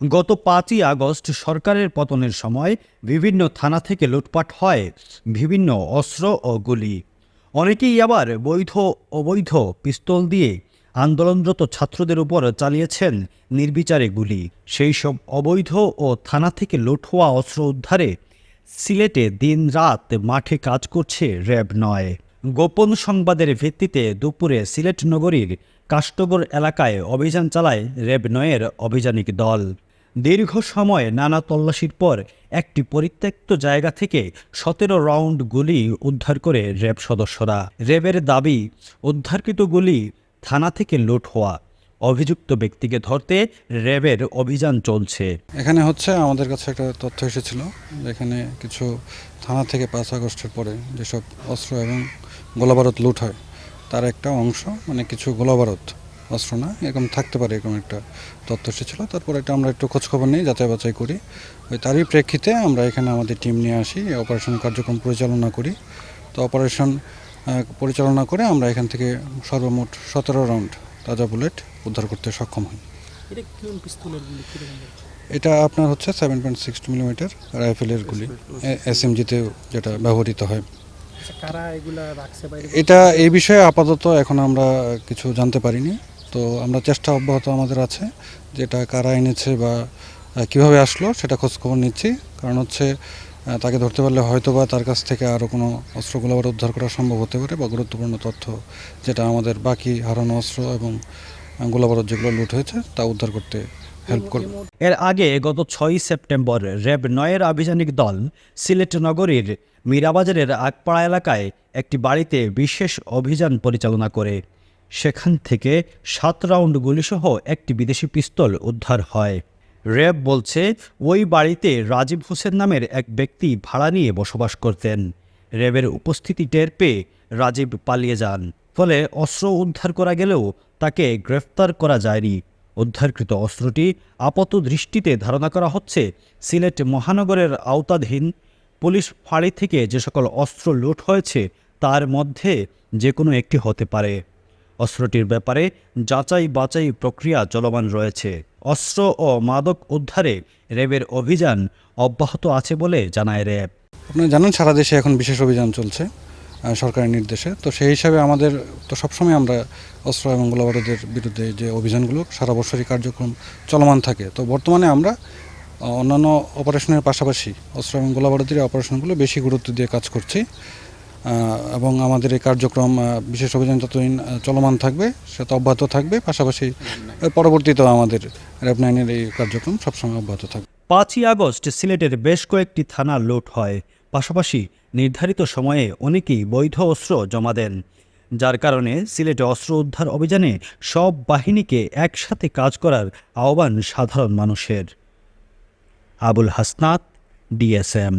গত পাঁচই আগস্ট সরকারের পতনের সময় বিভিন্ন থানা থেকে লুটপাট হয় বিভিন্ন অস্ত্র ও গুলি। অনেকেই আবার বৈধ অবৈধ পিস্তল দিয়ে আন্দোলনরত ছাত্রদের উপর চালিয়েছেন নির্বিচারে গুলি। সেই সব অবৈধ ও থানা থেকে লুট হওয়া অস্ত্র উদ্ধারে সিলেটে দিনরাত মাঠে কাজ করছে র্যাব নয়। গোপন সংবাদের ভিত্তিতে দুপুরে সিলেট নগরীর কাষ্টগর এলাকায় অভিযান চালায় র্যাব নয়ের অভিযানিক দল। দীর্ঘ সময় নানা তল্লাশির পর একটি পরিত্যক্ত জায়গা থেকে সতেরো রাউন্ড গুলি উদ্ধার করে র্যাব সদস্যরা। র্যাবের দাবি, উদ্ধারকৃত গুলি থানা থেকে লুট হওয়া। অভিযুক্ত ব্যক্তিকে ধরতে র্যাবের অভিযান চলছে। এখানে হচ্ছে আমাদের কাছে একটা তথ্য এসেছিল এখানে কিছু থানা থেকে পাঁচ আগস্টের পরে যেসব অস্ত্র এবং গোলাবারুদ লুট হয়, তার একটা অংশ মানে কিছু গোলাবারুদ অস্ত্র না এরকম থাকতে পারে এরকম একটা তথ্য এসেছিল তারপর এটা আমরা একটু খোঁজখবর নিই যাচাই বাছাই করি। ওই তারই প্রেক্ষিতে আমরা এখানে আমাদের টিম নিয়ে আসি অপারেশন কার্যক্রম পরিচালনা করি। তো অপারেশন পরিচালনা করে আমরা এখান থেকে সর্বমোট সতেরো রাউন্ড তাজা বুলেট উদ্ধার করতে সক্ষম হই। এটা আপনার হচ্ছে সেভেন পয়েন্ট সিক্স মিলিমিটার রাইফেলের গুলি এস এম জিতে যেটা ব্যবহৃত হয়। আচ্ছা এটা এই বিষয়ে আপাতত এখন আমরা কিছু জানতে পারিনি। তো আমরা চেষ্টা অব্যাহত আমাদের আছে, যেটা কারা এনেছে বা কীভাবে আসলো সেটা খোঁজখবর নিচ্ছি। কারণ হচ্ছে তাকে ধরতে পারলে হয়তো বা তার কাছ থেকে আরও কোনো অস্ত্রগুলো আবার উদ্ধার করা সম্ভব হতে পারে বা গুরুত্বপূর্ণ তথ্য যেটা আমাদের বাকি হারানো অস্ত্র এবং গোলাবারুদ যেগুলো লুট হয়েছে তা উদ্ধার করতে হেল্প করবে। এর আগে গত ছয়ই সেপ্টেম্বর র্যাব নয়ের আভিযানিক দল সিলেট নগরীর মীরাবাজারের আগপাড়া এলাকায় একটি বাড়িতে বিশেষ অভিযান পরিচালনা করে। সেখান থেকে সাত রাউন্ড গুলিসহ একটি বিদেশি পিস্তল উদ্ধার হয়। র্যাব বলছে, ওই বাড়িতে রাজীব হোসেন নামের এক ব্যক্তি ভাড়া নিয়ে বসবাস করতেন। র্যাবের উপস্থিতি টের পেয়ে রাজীব পালিয়ে যান। ফলে অস্ত্র উদ্ধার করা গেলেও তাকে গ্রেফতার করা যায়নি। উদ্ধারকৃত অস্ত্রটি আপাত দৃষ্টিতে ধারণা করা হচ্ছে, সিলেট মহানগরের আওতাধীন পুলিশ ফাঁড়ি থেকে যে সকল অস্ত্র লুট হয়েছে, তার মধ্যে যে কোনো একটি হতে পারে। অস্ত্রটির ব্যাপারে যাচাই বাছাই প্রক্রিয়া চলমান রয়েছে। অস্ত্র ও মাদক উদ্ধারে র্যাবের অভিযান অব্যাহত আছে বলে জানায় র্যাব। আপনারা জানেন, সারা দেশে এখন বিশেষ অভিযান চলছে সরকারের নির্দেশে। তো সেই হিসাবে আমাদের, তো সবসময় আমরা অস্ত্র এবং গোলাবারুদের বিরুদ্ধে যে অভিযানগুলো, সারা বছরই কার্যক্রম চলমান থাকে। তো বর্তমানে আমরা অন্যান্য অপারেশনের পাশাপাশি অস্ত্র এবং গোলাবারুদের অপারেশনগুলো বেশি গুরুত্ব দিয়ে কাজ করছি। এবং আমাদের এই কার্যক্রম বিশেষ অভিযান যতদিন চলমান থাকবে সেটা অব্যাহত থাকবে। পাশাপাশি পরবর্তীতেও আমাদের র্যাব নাইনের এই কার্যক্রম সবসময় অব্যাহত থাকবে। পাঁচই আগস্ট সিলেটের বেশ কয়েকটি থানা লুট হয়। পাশাপাশি নির্ধারিত সময়ে অনেকেই বৈধ অস্ত্র জমা দেন। যার কারণে সিলেটে অস্ত্র উদ্ধার অভিযানে সব বাহিনীকে একসাথে কাজ করার আহ্বান সাধারণ মানুষের। আবুল হাসনাত, ডিএসএম।